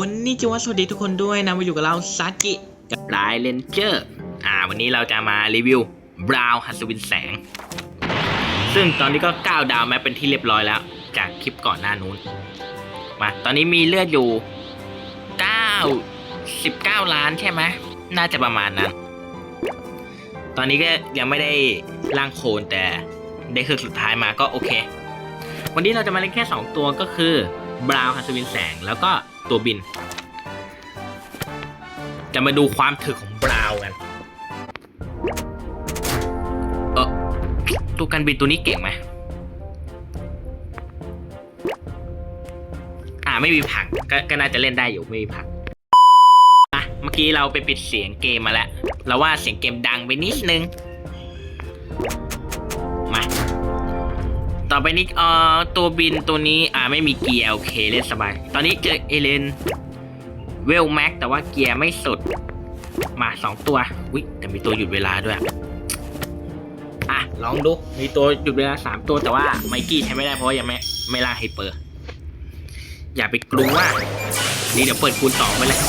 คนนี่จะว่าสวัสดีทุกคนด้วยนะมาอยู่กับเราซากิกับรายเลนเจอร์อ่าวันนี้เราจะมารีวิวบราวฮัสวินแสง ซึ่งตอนนี้ก็ 9 ดาวแม้เป็นที่เรียบร้อยแล้ว จากคลิปก่อนหน้านู้น มาตอนนี้มีเลือดอยู่ 9 19 ล้านใช่ไหมน่าจะประมาณนั้น ตอนนี้ก็ยังไม่ได้ร่างโคลนแต่ได้คือสุดท้ายมาก็โอเค วันนี้เราจะมาเล่นแค่ 2 ตัวก็คือบราวฮัสวินแสง แล้วก็ ตัวบิน จะมาดูความถึกของบราวกัน เออตัวกันบินตัวนี้เก่งไหมอ่าไม่มีผักกก็น่าจะเล่นได้อยู่ไม่มีผักอะเมื่อกี้เราไปปิดเสียงเกมมาแล้ว เราว่าเสียงเกมดังไปนิดนึง ต่อไปนี้เอ่อตัวบินตัวนี้อ่าไม่มีเกียร์โอเคเล่นสบาย ตอนนี้เจอเอเลนเวลแม็กแต่ว่าเกียร์ไม่สุด มาสองตัววิแต่มีตัวหยุดเวลาด้วยอะลองดูมีตัวหยุดเวลาสามตัวแต่ว่าไมกี้ใช้ไม่ได้เพราะยังไม่ไม่ล่าไฮเปอร์ อย่าไปกลัวว่านี่เดี๋ยวเปิดคูณสองไปเลย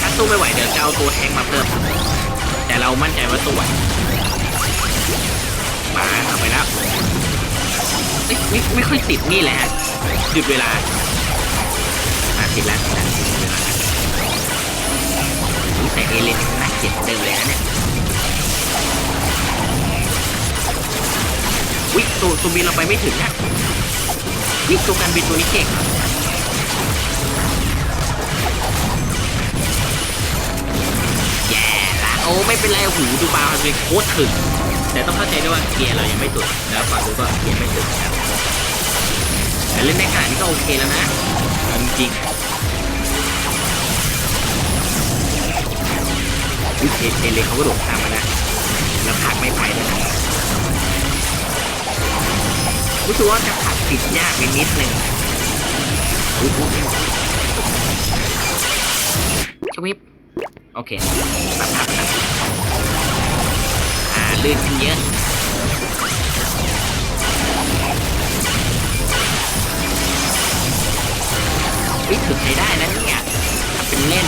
ถ้าสู้ไม่ไหวเดี๋ยวจะเอาตัวแทงมาเพิ่ม แต่เรามั่นใจว่าตัวไหมาเอาไปแล้วเอ้ยไม่ไม่ค่อยติดนี่แหละหยุดเวลามาติดแล้วติดแต่เอเลนน่าเกลียดเดิมเลยนะเนี่ยวิตัวตัวบินเราไปไม่ถึงนะวิตัวการบินตัวนี้เก่ง โอ้ไม่เป็นไรหูดูบาร์เป็นโคตรถึงแต่ต้องเข้าใจด้วยว่าเกียร์เรายังไม่สุดแล้วฝั่งรู้ก็เกียร์ไม่สุดครับแต่เล่นในขนาดนี้ก็โอเคแล้วนะจริงวิเทเทเลเขาก็โดดตามมานะแล้วผักไม่ไปนะรู้สึกว่าจะผักติดยากไปนิดนึงอุ๊ยอุ๊ยชวิบ โอเคสัมผัสนะอ่าลื่นขึ้นเยอะวิถึกใช้ได้นะเนี่ยทำเป็นเล่น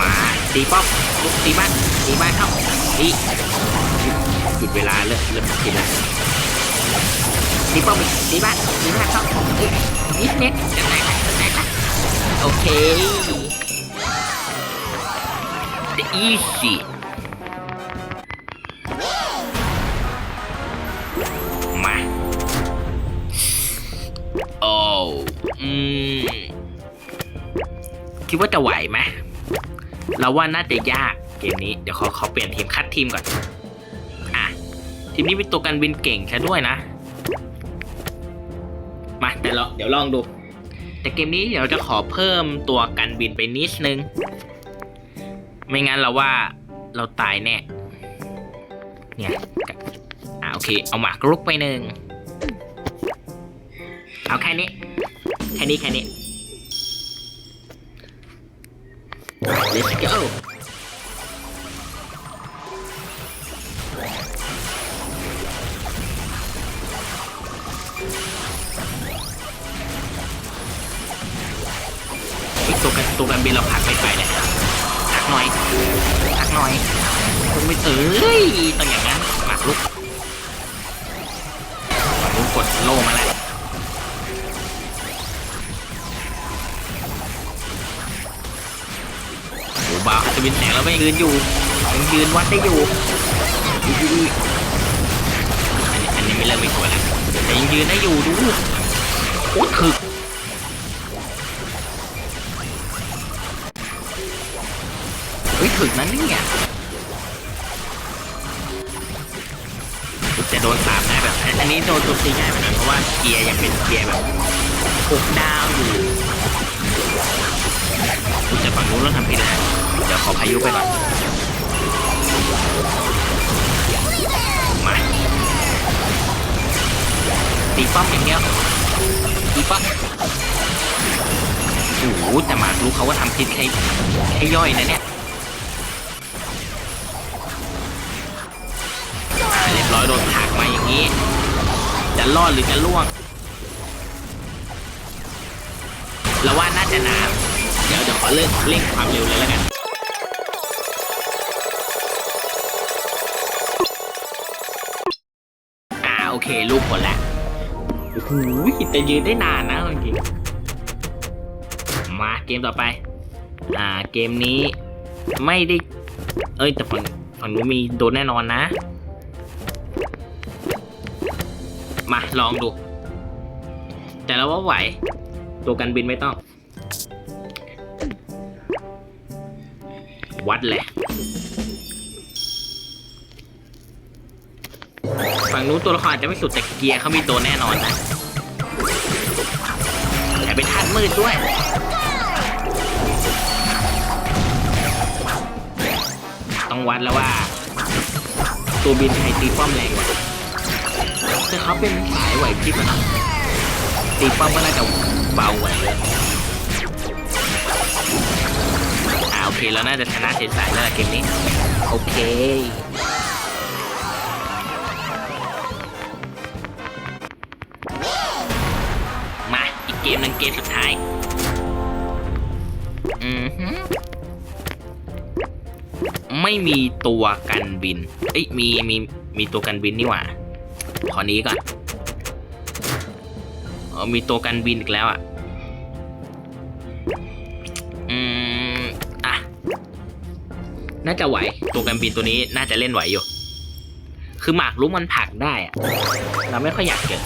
มาตีป้อมลุกตีบ้านตีบ้านเข้าตีหยุดเวลาเริ่มเริ่มผิดล้วตีป้อมอีกตีบ้านตีบ้านเข้าอ้ยนิดเน็ตจะแตกจะแตกละโอเค easy มา โอ้อืมคิดว่าจะไหวไหมเราว่าน่าจะยากเกมนี้ เดี๋ยวขอขอเปลี่ยนทีมคัดทีมก่อน อะ ทีมนี้เป็นตัวกันบินเก่งแค่ด้วยนะ มาแต่เราเดี๋ยวลองดู แต่เกมนี้เดี๋ยวจะขอเพิ่มตัวกันบินไปนิดนึง ไม่งั้นเราว่าเราตายแน่ เนี่ย อ่าโอเค เอาหมากรุกไปหนึ่ง เอาแค่นี้ แค่นี้แค่นี้ let's go ตัวกันตัวกันบินเราพักไม่ไปเนี่ย หน่อยพักหน่อยคงไม่เอ้ยต้องอย่างนั้นหมากลุกลุกกดโล่มาแล้วโอ้บาจะบินแสงแล้วไม่ยืนอยู่ยังยืนวัดได้อยู่อุ้ยอันนี้อันนี้ไม่เริ่มไม่กลัวแล้วแต่ยังยืนได้อยู่ดูโอ้ถึก ถึงนั้นเนี่ยจะโดนสามได้แบบ อันนี้โดนตัวตีง่ายเหมือนกันเพราะว่าเกียร์ยังเป็นเกียร์แบบหกดาวอยู่คุณจะฝั่งนู้นต้องทำผิดแล้วเดี๋ยวขอพายุไปก่อนมาตีป้อมอย่างเดียวตีป้อมโอ้โหแต่หมากรู้เขาว่าทำพิษแค่แค่ย่อยนะเนี่ย เรียบร้อยโดนผักมาอย่างนี้ จะรอดหรือจะล่วงเราว่าน่าจะนานเดี๋ยวเดี๋ยวขอเล่นเร่งความเร็วเลยแล้วกันอ่าโอเครูปผลแล้วโอ้โหแต่ยืนได้นานนะจริงมาเกมต่อไป อ่าเกมนี้ไม่ได้ เอ้ยแต่ฝั่งฝั่งนู้นมีโดนแน่นอนนะ มาลองดู แต่เราว่าไหว ตัวกันบินไม่ต้อง วัดแหละ ฝั่งนู้นตัวละครอาจจะไม่สุดแต่เกียร์เขามีตัวแน่นอนนะแต่เป็นธาตุมืดด้วยต้องวัดแล้วว่า ตัวบินไทยตีป้อมแรงกว่า แต่เขาเป็นสายไหวพริบนะตีป้อมก็น่าจะเบาไหวเลยอ่าโอเคเราน่าจะชนะเฉยๆแล้วละเกมนี้ โอเคมาอีกเกมหนึ่งเกมสุดท้าย อือหือไม่มีตัวกันบิน เอ้ยมีมีมีตัวกันบินนี่หว่า ขอนี้ก่อนเออมีตัวกันบินอีกแล้วอะ อืม อะ น่าจะไหว ตัวกันบินตัวนี้น่าจะเล่นไหวอยู่ คือหมากรุกมันผลักได้อะเราไม่ค่อยอยากเจอ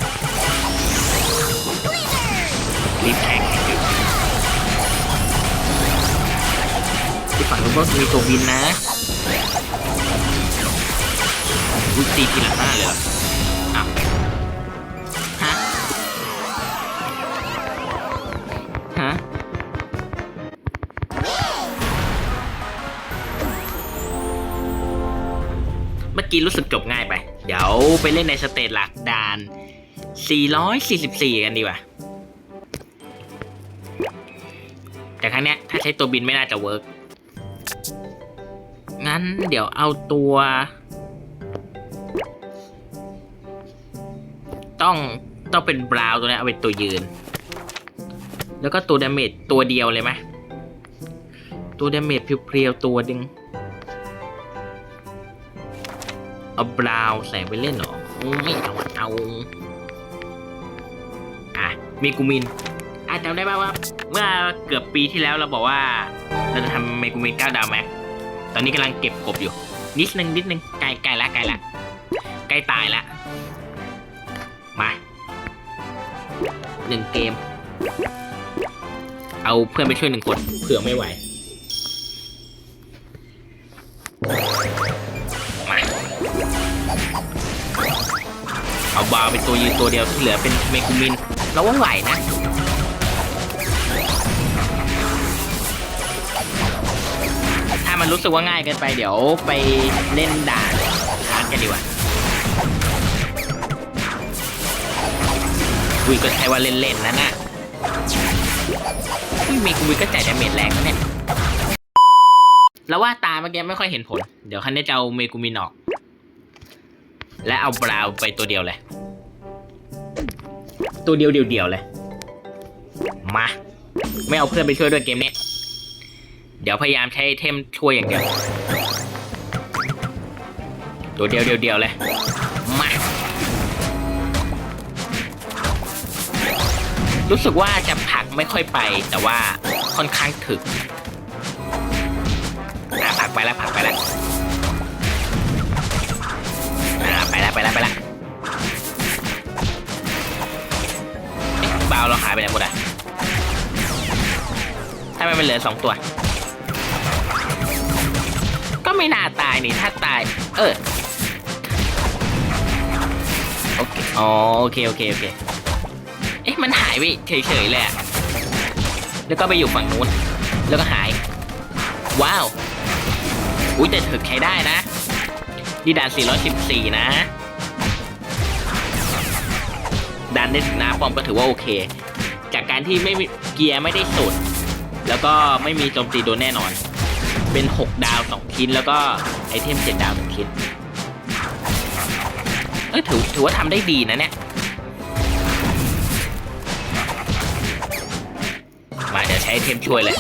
รีบแข่งที่ฝั่งนู้นก็มีตัวบินนะอุ้ยตีทีลังหน้าเลยเหรอ กี้รู้สึกจบง่ายไป เดี๋ยวไปเล่นในสเตจหลักด่าน 444 กันดีกว่า แต่ครั้งเนี้ยถ้าใช้ตัวบินไม่น่าจะเวิร์กงั้นเดี๋ยวเอาตัว ต้องต้องเป็นบราวน์ตัวนี้เอาเป็นตัวยืน แล้วก็ตัวดาเมจตัวเดียวเลยไหมตัวดาเมจเพียวๆตัวดึง เอาบราวน์ใส่ไปเล่นหรอไม่เอาเอาอะมีกูมินอะจำได้ป่าวว่า เมื่อเกือบปีที่แล้วเราบอกว่า เราจะทำเมกูมินเก้าดาวแม็กตอนนี้กำลังเก็บกบอยู่ นิดนึงนิดนึงใกล้ใกลละใกลละใกล้ตายละมาหนึ่งเกม เอาเพื่อนไปช่วยหนึ่งคนเผื่อไม่ไหว เอาบาเป็นตัวยืนตัวเดียวที่เหลือเป็นเมกูมิน เราว่าไหวนะถ้ามันรู้สึกว่าง่ายเกินไปเดี๋ยวไปเล่นด่านฮาร์ดกันดีกว่าวิก็ใช้ว่าเล่นๆนะน่ะเมกูวิก็จ่ายดาเมจแรงนะเนี่ย แล้วว่าตาเมื่อกี้ไม่ค่อยเห็นผล เดี๋ยวคันนี้จะเอาเมกูมินออก และเอาบราวไปตัวเดียวเลย ตัวเดียวเดียวเดียวๆเลย มา ไม่เอาเพื่อนไปช่วยด้วยเกมนี้ เดี๋ยวพยายามใช้ไอเทมช่วยอย่างเดียว ตัวเดียวเดียวเดียวเลย มา รู้สึกว่าจะผลักไม่ค่อยไป แต่ว่าค่อนข้างถึกอะผลักไปแล้วผลักไปแล้ว แล้วไปแล้วไปแล้วเอ๊ะบาวเราหายไปไหนหมดอะทำไมมันเหลือสองตัว ก็ไม่น่าตายนี่ถ้าตาย เออโอเคอ๋อโอเคโอเคโอเค เอ๊ะมันหายไปเฉยๆเลยอะแล้วก็ไปอยู่ฝั่งนู้น แล้วก็หาย ว้าว อุ้ยแต่ถึกใช้ได้นะ นี่ด่าน 414 นะดันได้ชนะปอมก็ถือว่าโอเค จากการที่ไม่เกียร์ไม่ได้สุด แล้วก็ไม่มีโจมตีโดนแน่นอน เป็น 6 ดาว 2 ชิ้น แล้วก็ไอเทม 7 ดาว1ชิ้นเอ้ยถือถือว่าทำได้ดีนะเนี่ย มาเดี๋ยวใช้ไอเทมช่วยเลย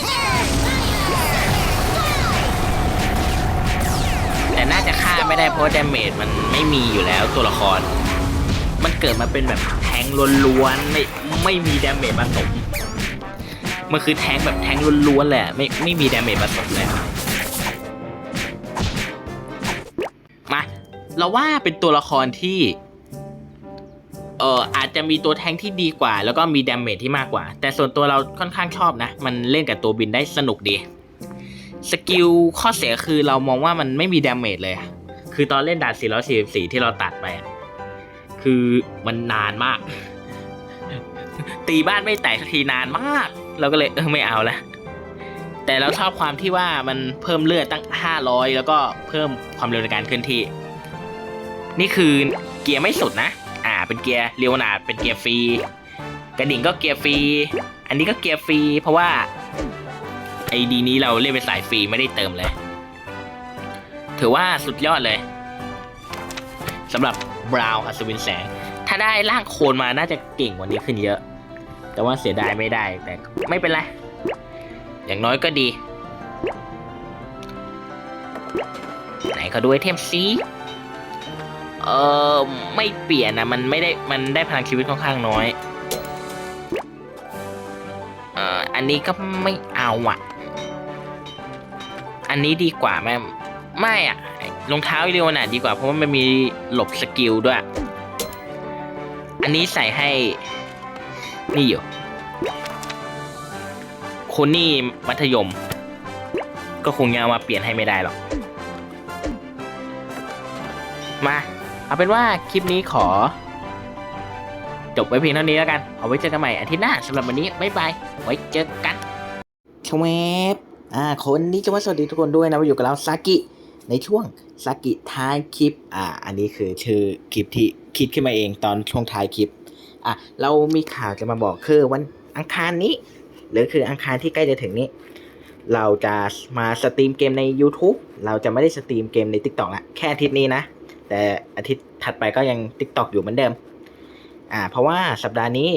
ไม่ได้เพราะดาเมจมันไม่มีอยู่แล้วตัวละคร มันเกิดมาเป็นแบบแทงล้วนๆไม่ไม่มีดาเมจผสมมันคือแทงแบบแทงล้วนๆเลยอะไม่ไม่มีดาเมจผสมเลยมาเราว่าเป็นตัวละครที่เอ่ออาจจะมีตัวแทงที่ดีกว่า แล้วก็มีดาเมจที่มากกว่า แต่ส่วนตัวเราค่อนข้างชอบนะ มันเล่นกับตัวบินได้สนุกดี สกิลข้อเสียคือเรามองว่ามันไม่มีดาเมจเลย คือตอนเล่นด่าน 444 ที่เราตัดไป คือมันนานมาก ตีบ้านไม่แตกสักทีนานมาก เราก็เลยเออไม่เอาละแต่เราชอบความที่ว่ามันเพิ่มเลือดตั้ง 500 แล้วก็เพิ่มความเร็วในการเคลื่อนที่ นี่คือเกียร์ไม่สุดนะ อ่า เป็นเกียร์เรียวนาดเป็นเกียร์ฟรี กระดิ่งก็เกียร์ฟรี อันนี้ก็เกียร์ฟรี เพราะว่าไอดีนี้เราเล่นเป็นสายฟรีไม่ได้เติมเลย ถือว่าสุดยอดเลยสำหรับบราวน์อัศวินแสง ถ้าได้ร่างโคนมาน่าจะเก่งกว่านี้ขึ้นเยอะ แต่ว่าเสียดายไม่ได้แต่ไม่เป็นไร อย่างน้อยก็ดี ไหนเขาดูไอเทมซีเออไม่เปลี่ยนนะมันไม่ได้มันได้พลังชีวิตค่อนข้างน้อยเอ่ออันนี้ก็ไม่เอาอะอันนี้ดีกว่าไหม ไม่อะรองเท้าเรียวน่ะดีกว่าเพราะว่ามันมีหลบสกิลด้วย อันนี้ใส่ให้ นี่อยู่คนนี่มัธยม ก็คงยังเอามาเปลี่ยนให้ไม่ได้หรอก มา เอาเป็นว่าคลิปนี้ขอ จบไว้เพียงเท่านี้แล้วกัน เอาไว้เจอกันใหม่อาทิตย์หน้าสำหรับวันนี้ บ๊ายบาย ไว้เจอกันชวบอ่า คนนี้จะว่าสวัสดีทุกคนด้วยนะมาอยู่กับเราซากิ ในช่วงซากิท้ายคลิป อ่า อันนี้คือชื่อคลิปที่คิดขึ้นมาเองตอนช่วงท้ายคลิป อะ เรามีข่าวจะมาบอกคือวันอังคารนี้ หรือคืออังคารที่ใกล้จะถึงนี้ เราจะมาสตรีมเกมใน YouTube เราจะไม่ได้สตรีมเกมใน TikTok ละแค่อาทิตย์นี้นะ แต่อาทิตย์ถัดไปก็ยัง TikTok อยู่เหมือนเดิม อ่า เพราะว่าสัปดาห์นี้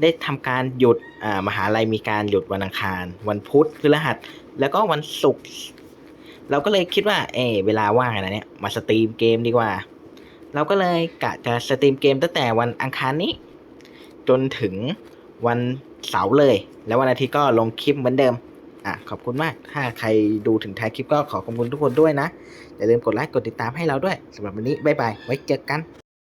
ได้ทำการหยุด อ่า มหาลัยมีการหยุดวันอังคาร วันพุธพฤหัส แล้วก็วันศุกร์ เราก็เลยคิดว่า เอเวลาว่างอะไรเนี่ย มาสตรีมเกมดีกว่า เราก็เลยกะจะสตรีมเกมตั้งแต่วันอังคารนี้ จนถึงวันเสาร์เลย แล้ววันอาทิตย์ก็ลงคลิปเหมือนเดิม อะ ขอบคุณมาก ถ้าใครดูถึงท้ายคลิปก็ขอขอบคุณทุกคนด้วยนะ อย่าลืมกดไลค์ กดติดตามให้เราด้วยสำหรับวันนี้ บ๊ายบาย ไว้เจอกัน